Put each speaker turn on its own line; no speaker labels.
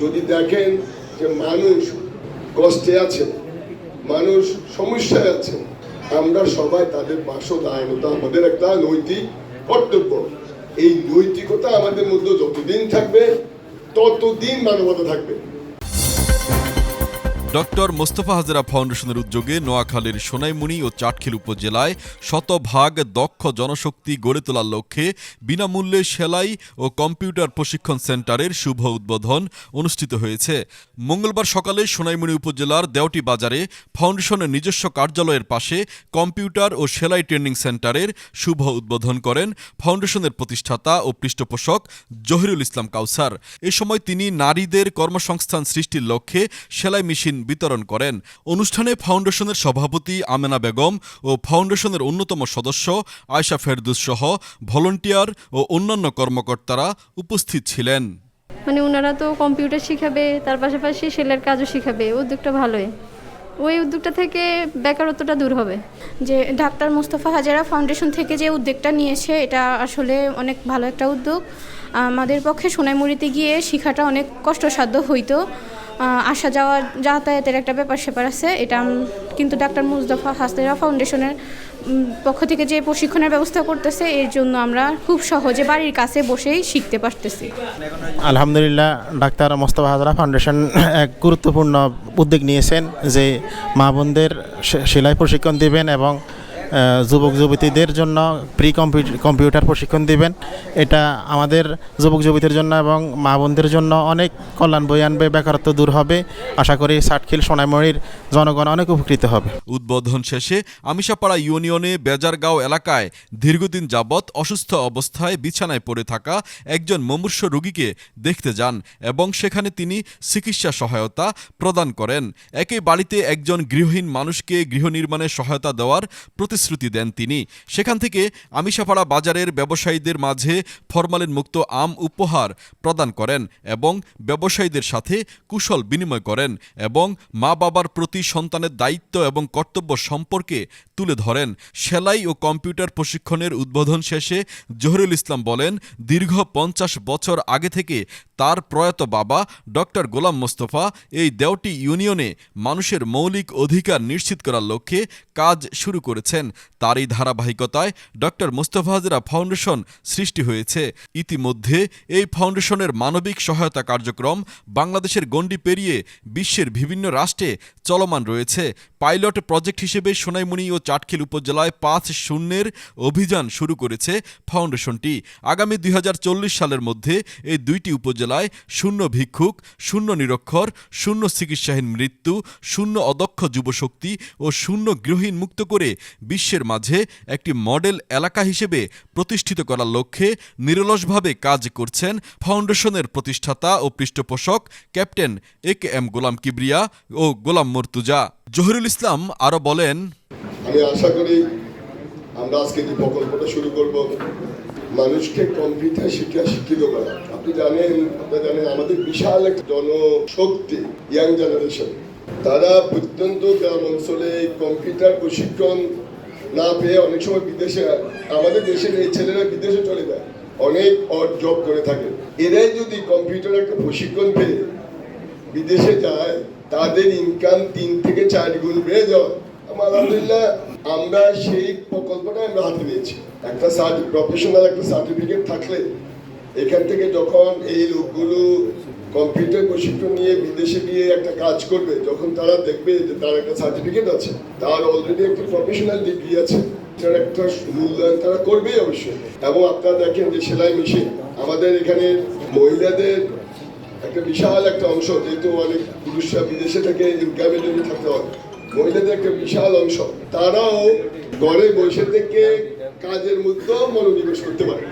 যদি দেখেন যে মানুষ কষ্টে আছে, মানুষ সমস্যায় আছে, আমরা সবাই তাদের পাশে দাঁড়ানোটা আমাদের একটা নৈতিক কর্তব্য। এই নৈতিকতা আমাদের মধ্যে যতদিন থাকবে, ততদিন মানবতা থাকবে।
ডক্টর মোস্তফা হাজরা ফাউন্ডেশনের উদ্যোগে নোয়াখালীর সোনাইমুনি ও চাটখিল উপজেলায় শতভাগ দক্ষ জনশক্তি গড়ে তোলার লক্ষ্যে বিনামূল্যে সেলাই ও কম্পিউটার প্রশিক্ষণ সেন্টারের শুভ উদ্বোধন অনুষ্ঠিত হয়েছে। মঙ্গলবার সকালে সোনাইমুনি উপজেলার দেওটি বাজারে ফাউন্ডেশনের নিজস্ব কার্যালয়ের পাশে কম্পিউটার ও সেলাই ট্রেনিং সেন্টারের শুভ উদ্বোধন করেন ফাউন্ডেশনের প্রতিষ্ঠাতা ও পৃষ্ঠপোষক জহিরুল ইসলাম কাউসার। এ সময় তিনি নারীদের কর্মসংস্থান সৃষ্টির লক্ষ্যে সেলাই মেশিন বিতরণ করেন। অনুষ্ঠানে ফাউন্ডেশনের সভাপতি আমেনা বেগম ও ফাউন্ডেশনের অন্যতম সদস্য আয়শা ফেরদুস সহ ভলান্টিয়ার ও অন্যান্য কর্মকর্তারা উপস্থিত ছিলেন।
মানে ওনারা তো কম্পিউটার শিখাবে তার পাশাপাশি সেলের কাজও শিখাবে। উদ্যোগটা ভালোই। ওই উদ্যোগটা থেকে বেকারত্বটা দূর হবে।
যে ডাক্তার মুস্তফা হাজারা ফাউন্ডেশন থেকে যে উদ্যোগটা নিয়েছে এটা আসলে অনেক ভালো একটা উদ্যোগ। আমাদের পক্ষে সোনাইমুড়িতে গিয়ে শেখাটা অনেক কষ্টসাধ্য হইতো। আসা যাওয়া, যাতায়াতের একটা ব্যাপার স্যাপার আছে। এটা কিন্তু ডাক্তার মুস্তফা হাজারা ফাউন্ডেশনের পক্ষ থেকে যে প্রশিক্ষণের ব্যবস্থা করতেছে, এর জন্য আমরা খুব সহজে বাড়ির কাছে বসেই শিখতে পারতেছি।
আলহামদুলিল্লাহ, ডাক্তার মোস্তফা হাজরা ফাউন্ডেশন এক গুরুত্বপূর্ণ উদ্যোগ নিয়েছেন যে মা বোনদের সেলাই প্রশিক্ষণ দিবেন এবং যুবক যুবতীদের জন্য প্রি কম্পিউটার প্রশিক্ষণ দিবেন। এটা আমাদের যুবক যুবতীর জন্য এবং মা বোনদের জন্য অনেক কল্যাণ বই আনবে, বেকারত্ব দূর হবে। আশা করি ষাটখিল সোনাইমণির জনগণ অনেক উপকৃত হবে।
উদ্বোধন শেষে আমিষাপাড়া ইউনিয়নে বেজারগাঁও এলাকায় দীর্ঘদিন যাবৎ অসুস্থ অবস্থায় বিছানায় পড়ে থাকা একজন মুমূর্ষ রোগীকে দেখতে যান এবং সেখানে তিনি চিকিৎসা সহায়তা প্রদান করেন। একই বাড়িতে একজন গৃহহীন মানুষকে গৃহ নির্মাণে সহায়তা দেওয়ার প্রতিশ্রুতি দেন তিনি। সেখান থেকে আমিষাপাড়া বাজারের ব্যবসায়ীদের মাঝে ফরমালিন মুক্ত আম উপহার প্রদান করেন এবং ব্যবসায়ীদের সাথে কুশল বিনিময় করেন এবং মা বাবার প্রতি সন্তানের দায়িত্ব এবং কর্তব্য সম্পর্কে তুলে ধরেন। সেলাই ও কম্পিউটার প্রশিক্ষণের উদ্বোধন শেষে জহিরুল ইসলাম বলেন, দীর্ঘ পঞ্চাশ বছর আগে থেকে তার প্রয়াত বাবা ডক্টর গোলাম মোস্তফা এই দেওটি ইউনিয়নে মানুষের মৌলিক অধিকার নিশ্চিত করার লক্ষ্যে কাজ শুরু করেছেন। তারই ধারাবাহিকতায় ডক্টর মোস্তফা হাজরা ফাউন্ডেশন সৃষ্টি হয়েছে। ইতিমধ্যে এই ফাউন্ডেশনের মানবিক সহায়তা কার্যক্রম বাংলাদেশের গণ্ডি পেরিয়ে বিশ্বের বিভিন্ন রাষ্ট্রে চলমান রয়েছে। পাইলট প্রজেক্ট হিসেবে সোনাইমুনি ও চাটখিল উপজেলায় পাঁচ শূন্যের অভিযান শুরু করেছে ফাউন্ডেশনটি। আগামী দুই হাজার চল্লিশ সালের মধ্যে এই দুইটি উপজেলায় শূন্য ভিক্ষুক, শূন্য নিরক্ষর, শূন্য চিকিৎসাহীন মৃত্যু, শূন্য অদক্ষ যুবশক্তি ও শূন্য গৃহহীন মুক্ত করে বিশ্বের মাঝে একটি মডেল এলাকা হিসেবে প্রতিষ্ঠিত করার লক্ষ্যে নিরলসভাবে কাজ করছেন ফাউন্ডেশনের প্রতিষ্ঠাতা ও পৃষ্ঠপোষক captain A K M Golam Kibria ও গোলাম মর্তুজা। জহিরুল ইসলাম আরও বলেন,
আমি আশা করি আমরা আজকে যে প্রকল্পটা শুরু করব, মানুষকে কম্পিউটার শিক্ষা শিক্ষিত করা। আপনি জানেন, আপনারা জানেন, আমাদের বিশাল একটা জনশক্তি, ইয়াং জেনারেশন। তারা প্রত্যন্ত গ্রাম অঞ্চলে কম্পিউটার প্রশিক্ষণ না পেয়ে অনেক সময় বিদেশে আমাদের দেশের এই ছেলেরা বিদেশে চলে যায়, অনেক অড জব করে থাকে। এরাই যদি কম্পিউটার একটা প্রশিক্ষণ পেয়ে বিদেশে যায় তাদের ইনকাম তিন থেকে চার গুণ বেড়ে যাওয়া। আলহামদুলিল্লাহ, আমরা সেই প্রকল্পটা আমরা হাতে নিয়েছি। একটা প্রফেশনাল একটা সার্টিফিকেট থাকলে, এখান থেকে যখন এই লোকগুলো কম্পিউটার প্রশিক্ষণ নিয়ে বিদেশে গিয়ে একটা কাজ করবে, যখন তারা দেখবে যে তার একটা সার্টিফিকেট আছে, তার অলরেডি একটা প্রফেশনাল ডিগ্রি আছে, তার একটা মূল্যায়ন তারা করবেই অবশ্যই। এবং আপনারা দেখেন যে সেলাই মেশিন আমাদের এখানে মহিলাদের একটা বিশাল একটা অংশ, যেহেতু অনেক পুরুষরা বিদেশে থেকে ইনকামের জন্য থাকতে হয়, মহিলাদের একটা বিশাল অংশ, তারাও ঘরে বসে থেকে কাজের মধ্যেও মনোনিবেশ করতে পারে।